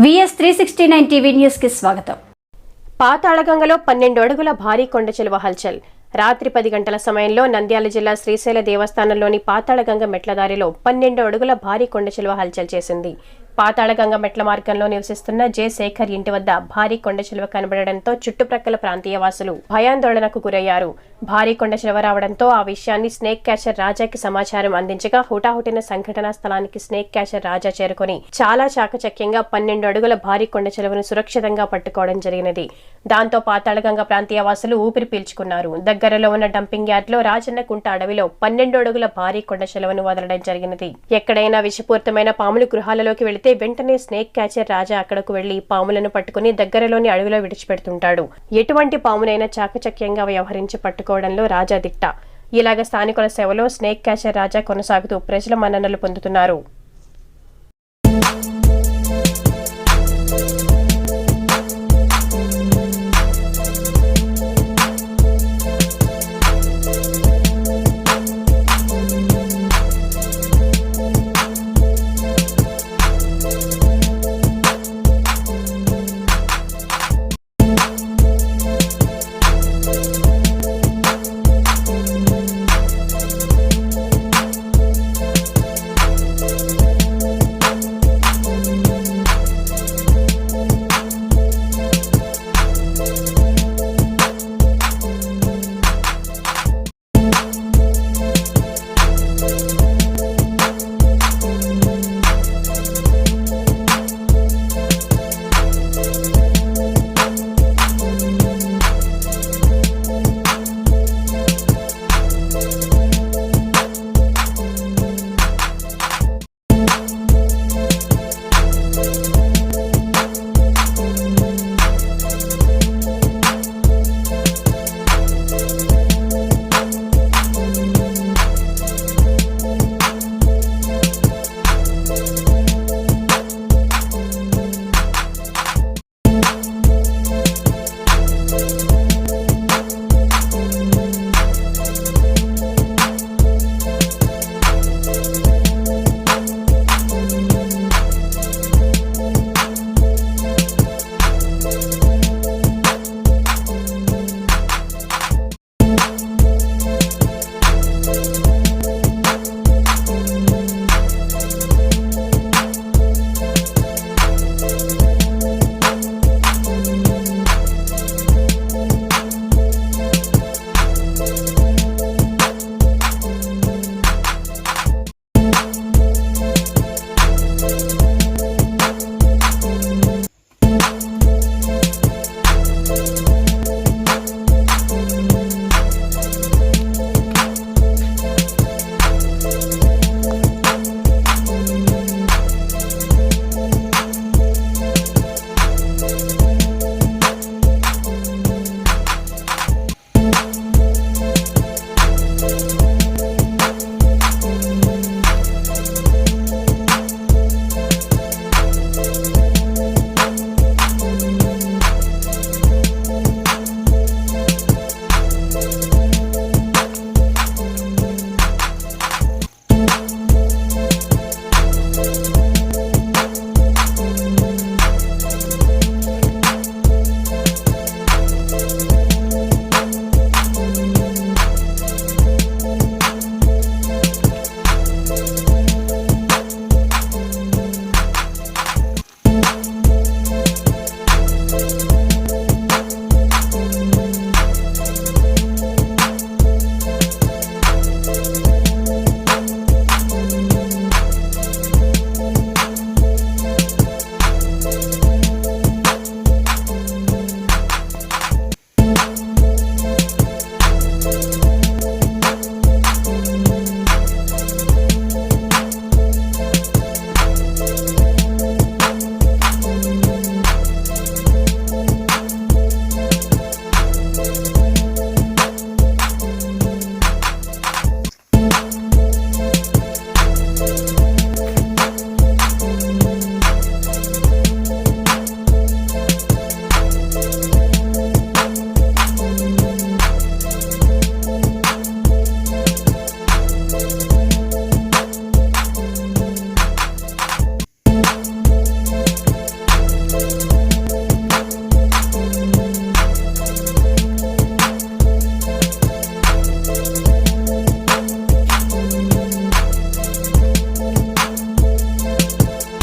VS three sixty nine TV న్యూస్కి స్వాగతం. పాతాళగంగలో పన్నెండు అడుగుల భారీ కొండచిలువ హల్చల్. రాత్రి పది గంటల సమయంలో నంద్యాల జిల్లా శ్రీశైల దేవస్థానంలోని పాతాళగంగ మెట్లదారిలో పన్నెండు అడుగుల భారీ కొండచిలువ హల్చల్ చేసింది. పాతాళగంగ మెట్ల మార్గంలో నివసిస్తున్న జె శేఖర్ ఇంటి వద్ద భారీ కొండ చిలువ కనబడడంతో చుట్టుప్రక్కల ప్రాంతీయ వాసులు భయాందోళనకు గురయ్యారు. భారీ కొండ చిలువ రావడంతో ఆ విషయాన్ని స్నేక్ క్యాచర్ రాజాకి సమాచారం అందించగా హుటాహుటిన సంఘటనా స్థలానికి స్నేక్ క్యాచర్ రాజా చేరుకొని చాలా చాకచక్యంగా పన్నెండు అడుగుల భారీ కొండ చిలువను సురక్షితంగా పట్టుకోవడం జరిగినది. దాంతో పాతాళగంగ ప్రాంతీయ వాసులు ఊపిరి పీల్చుకున్నారు. దగ్గరలో ఉన్న డంపింగ్ యార్డ్లో రాజన్న కుంట అడవిలో పన్నెండు అడుగుల భారీ కొండ చిలువను వదలడం జరిగినది. ఎక్కడైనా విషపూరితమైన పాములు గృహాలలోకి వెళితే వెంటనే స్నేక్ క్యాచర్ రాజా అక్కడకు వెళ్ళి పాములను పట్టుకుని దగ్గరలోని అడవిలో విడిచిపెడుతుంటాడు. ఎటువంటి పామునైనా చాకచక్యంగా వ్యవహరించి పట్టుకోవడంలో రాజా దిట్ట. ఇలాగ స్థానికుల సేవలో స్నేక్ క్యాచర్ రాజా కొనసాగుతూ ప్రజల మన్ననలు పొందుతున్నారు.